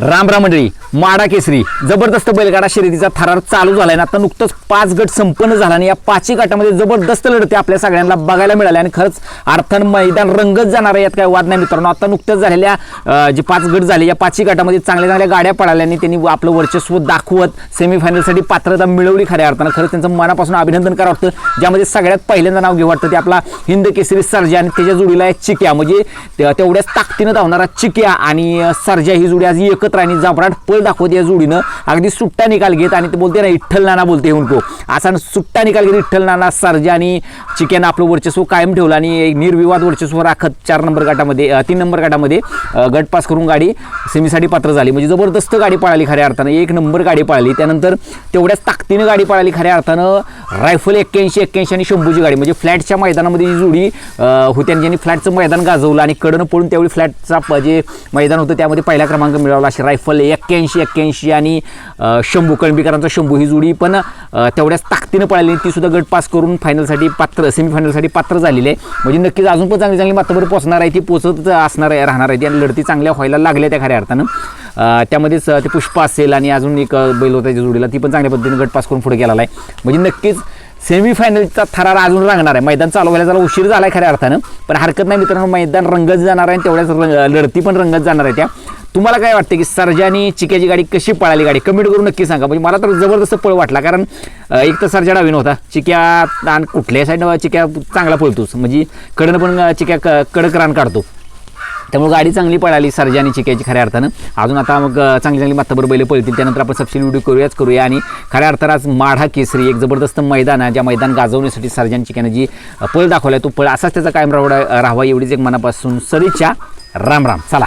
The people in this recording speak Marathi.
राम राम मंडळी माडा केसरी. जबरदस्त बैलगाडा शर्यतीचा थरार चालू झालाय ना आता नुकतंच पाच गट संपन्न झाला आणि या पाचही गटामध्ये जबरदस्त लढते आपल्या सगळ्यांना बघायला मिळाले आणि खरंच अर्थान मैदान रंगत जाणार आहे यात काय वाद नाही मित्रांनो. आता नुकतंच झालेल्या जे पाच गट झाले या पाचही गटामध्ये चांगल्या चांगल्या गाड्या पडाल्या आणि त्यांनी आपलं वर्चस्व दाखवत सेमीफायनलसाठी पात्रता मिळवली खऱ्या अर्थानं. खरंच त्यांचं मनापासून अभिनंदन करावं वाटतं. ज्यामध्ये सगळ्यात पहिल्यांदा नाव घेऊ वाटतं ते आपला हिंद केसरी सर्जा आणि त्याच्या जोडीला आहे चिक्या. म्हणजे तेवढ्याच ताकदीनं धावणारा चिक्या आणि सर्जा ही जोडी आज एकत्र आणि जांभराट पळ दाखवत या जोडीनं. अगदी सुट्टा निकाल घेत आणि ते बोलते ना विठ्ठल नाना बोलते उनको असा सुट्टा निकाल घेत विठ्ठल नाना सर्जा आणि चिक्यानं आपलं वर्चस्व कायम ठेवलं आणि एक निर्विवाद वर्चस्व राखत चार नंबर गटामध्ये तीन नंबर गटामध्ये गटपास करून गाडी सेमीसाठी पात्र झाली. म्हणजे जबरदस्त गाडी पळाली खऱ्या अर्थानं. एक नंबर गाडी पळाली. त्यानंतर तेवढ्याच ताकदीनं गाडी पळाली खऱ्या अर्थानं. रायफल एक्क्याऐंशी एक्क्याऐंशी आणि शंभूची गाडी. म्हणजे फ्लॅटच्या मैदानामध्ये जी जोडी होती आणि ज्यांनी फ्लॅटचं मैदान गाजवलं आणि कडनं पळून त्यावेळी फ्लॅटचा जे मैदान होतं त्यामध्ये पहिला क्रमांक मिळवला अशी रायफल एक्क्याऐंशी एक्क्याऐंशी आणि शंभू कळंबीकरांचा शंभू ही जोडी पण तेवढ्याच ताकदीनं पळाली ती सुद्धा गट पास करून फायनलसाठी पात्र सेमीफायनलसाठी पात्र झालेली आहे. म्हणजे नक्कीच अजून पण चांगली चांगली मात्रावर पोचणार आहे. ती पोचत असणार आहे राहणार आहे. ती आणि लढती चांगल्या व्हायला लागल्या त्या खऱ्या अर्थानं. त्यामध्येच ते पुष्पा असेल आणि अजून एक बैल होता जोडीला. ती पण चांगल्या पद्धतीने गट पास करून पुढे गेलेला आहे. म्हणजे नक्कीच सेमीफायनलचा थरार अजून रंगणार आहे. मैदान चालू व्हायला जरा उशीर झाला आहे खऱ्या अर्थानं. पण हरकत नाही मित्रांनो मैदान रंगत जाणार आहे आणि तेवढ्याच रंग लढती पण रंगत जाणार आहे त्या. तुम्हाला काय वाटतं की सरजानी चिक्याची गाडी कशी पळाली? गाडी कमेंट करून नक्की सांगा. म्हणजे मला तर जबरदस्त पळ वाटला कारण एक तर सरजा डावीन होता. चिक्या आणि कुठल्याही साईडनं चिक्या चांगला पळतोच. म्हणजे कडनं पण चिक्या क- कडक रान काढतो. त्यामुळे गाडी चांगली पळाली सरजानी चिक्याची खऱ्या अर्थानं. अजून आता मग चांगली चांगली मात्ताबर बैल पळतील. त्यानंतर आपण सबसिडी व्हिडिओ करूयाच करूया. आणि खऱ्या अर्थानं आज माढा केसरी एक जबरदस्त मैदान आहे. ज्या मैदान गाजवण्यासाठी सर्जा चिक्यानं जी पळ दाखवला तो पळ असाच त्याचा कायम राहवा राहावा एवढीच एक मनापासून सदिच्छा. राम राम. चला.